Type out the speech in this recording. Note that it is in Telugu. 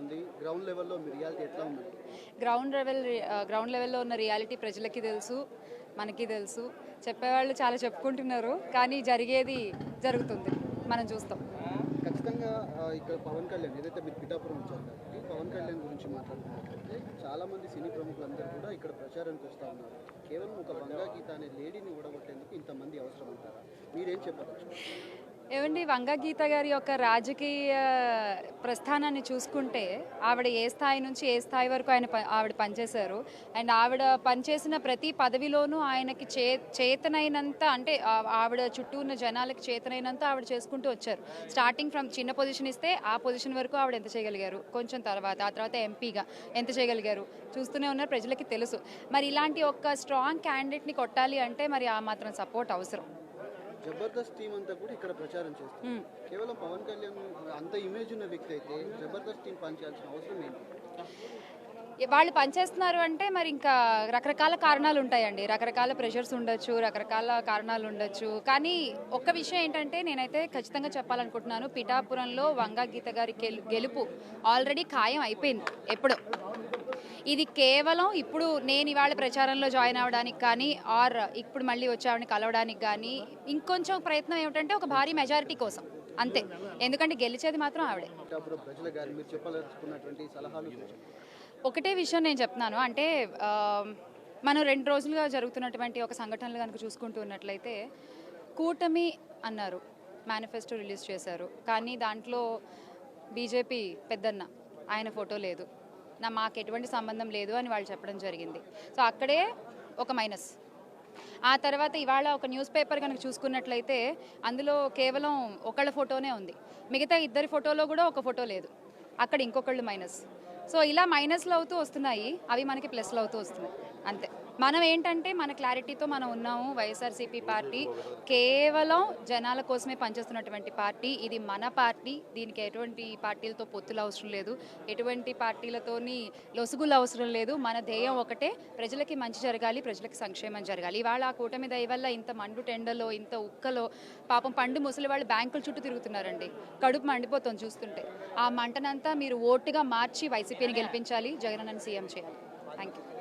ఉంది? గ్రౌండ్ లెవెల్లో మీ రియాలిటీ ఎట్లా ఉంది? గ్రౌండ్ లెవెల్ గ్రౌండ్ లెవెల్లో ఉన్న రియాలిటీ ప్రజలకి తెలుసు మనకి తెలుసు. చెప్పేవాళ్ళు చాలా చెప్పుకుంటున్నారు కానీ జరిగేది జరుగుతుంది. మనం చూస్తాం. ఖచ్చితంగా ఇక్కడ పవన్ కళ్యాణ్ ఏదైతే మీరు పిఠాపురం వచ్చారు కాబట్టి పవన్ కళ్యాణ్ గురించి మాట్లాడుతున్నట్లయితే చాలా మంది సినీ ప్రముఖులందరూ కూడా ఇక్కడ ప్రచారానికి వస్తూ ఉన్నారు. కేవలం ఒక బంగా గీత అనే లేడీని ఊడగొట్టేందుకు ఇంతమంది అవసరం అంటారా మీరేం చెప్పవచ్చు ఏమండి వంగ గీత గారి యొక్క రాజకీయ ప్రస్థానాన్ని చూసుకుంటే ఆవిడ ఏ స్థాయి నుంచి ఏ స్థాయి వరకు ఆయన ప- ఆవిడ పనిచేశారు. అండ్ ఆవిడ పనిచేసిన ప్రతి పదవిలోనూ ఆయనకి చే చేతనైనంత అంటే ఆవిడ చుట్టూ ఉన్న జనాలకి చేతనైనంత ఆవిడ చేసుకుంటూ వచ్చారు. స్టార్టింగ్ ఫ్రమ్ చిన్న పొజిషన్ ఇస్తే ఆ పొజిషన్ వరకు ఆవిడ ఎంత చేయగలిగారు? కొంచెం తర్వాత ఆ తర్వాత ఎంపీగా ఎంత చేయగలిగారు? చూస్తూనే ఉన్నారు ప్రజలకి తెలుసు. మరి ఇలాంటి ఒక స్ట్రాంగ్ క్యాండిడేట్ని కొట్టాలి అంటే మరి ఆ మాత్రం సపోర్ట్ అవసరం. జబర్దస్త్ టీం అంతా కూడా ఇక్కడ ప్రచారం చేస్తుంది. కేవలం పవన్ కళ్యాణ్ అంత ఇమేజ్ ఉన్న వ్యక్తి అయితే జబర్దస్త్ టీం పనిచేయాల్సిన అవసరం ఏంటి? వాళ్ళు పనిచేస్తున్నారు అంటే మరి ఇంకా రకరకాల కారణాలు ఉంటాయండి. రకరకాల ప్రెషర్స్ ఉండొచ్చు రకరకాల కారణాలు ఉండొచ్చు. కానీ ఒక్క విషయం ఏంటంటే నేనైతే ఖచ్చితంగా చెప్పాలనుకుంటున్నాను. పిఠాపురంలో వంగా గీత గారి గెలు- గెలుపు ఆల్రెడీ ఖాయం అయిపోయింది ఎప్పుడో. ఇది కేవలం ఇప్పుడు నేను ఇవాళ ప్రచారంలో జాయిన్ అవ్వడానికి కానీ ఆర్ ఇప్పుడు మళ్ళీ వచ్చామని కలవడానికి కానీ ఇంకొంచెం ప్రయత్నం ఏమిటంటే ఒక భారీ మెజారిటీ కోసం. అంతే. ఎందుకంటే గెలిచేది మాత్రం ఆవిడే. ఒకటే విషయం నేను చెప్తున్నాను. అంటే మనం రెండు రోజులుగా జరుగుతున్నటువంటి ఒక సంఘటనలు కనుక చూసుకుంటూ ఉన్నట్లయితే కూటమి అన్నారు మేనిఫెస్టో రిలీజ్ చేశారు. కానీ దాంట్లో బీజేపీ పెద్దన్న ఆయన ఫోటో లేదు. నా మాకు ఎటువంటి సంబంధం లేదు అని వాళ్ళు చెప్పడం జరిగింది. సో అక్కడే ఒక మైనస్. ఆ తర్వాత ఇవాళ ఒక న్యూస్ పేపర్ కనుక చూసుకున్నట్లయితే అందులో కేవలం ఒకళ్ళ ఫోటోనే ఉంది. మిగతా ఇద్దరి ఫోటోలో కూడా ఒక ఫోటో లేదు. అక్కడ ఇంకొకళ్ళు మైనస్. సో ఇలా మైనస్లు అవుతూ వస్తున్నాయి. అవి మనకి ప్లస్లు అవుతూ వస్తున్నాయి. అంతే. మనం ఏంటంటే మన క్లారిటీతో మనం ఉన్నాము వైఎస్ఆర్సీపీ పార్టీ. కేవలం జనాల కోసమే పనిచేస్తున్నటువంటి పార్టీ. ఇది మన పార్టీ. దీనికి ఎటువంటి పార్టీలతో పొత్తులు అవసరం లేదు. ఎటువంటి పార్టీలతోని లొసుగులు అవసరం లేదు. మన ధ్యేయం ఒకటే. ప్రజలకి మంచి జరగాలి ప్రజలకి సంక్షేమం జరగాలి. ఇవాళ ఆ కూటమి దయ వల్ల ఇంత మండు టెండలో ఇంత ఉక్కలో పాపం పండు ముసలి వాళ్ళు బ్యాంకుల చుట్టూ తిరుగుతున్నారండి. కడుపు మండిపోతుంది చూస్తుంటే. ఆ మంటనంతా మీరు ఓటుగా మార్చి వైసీపీని గెలిపించాలి. జగనన్న సీఎం చేయాలి. Thank you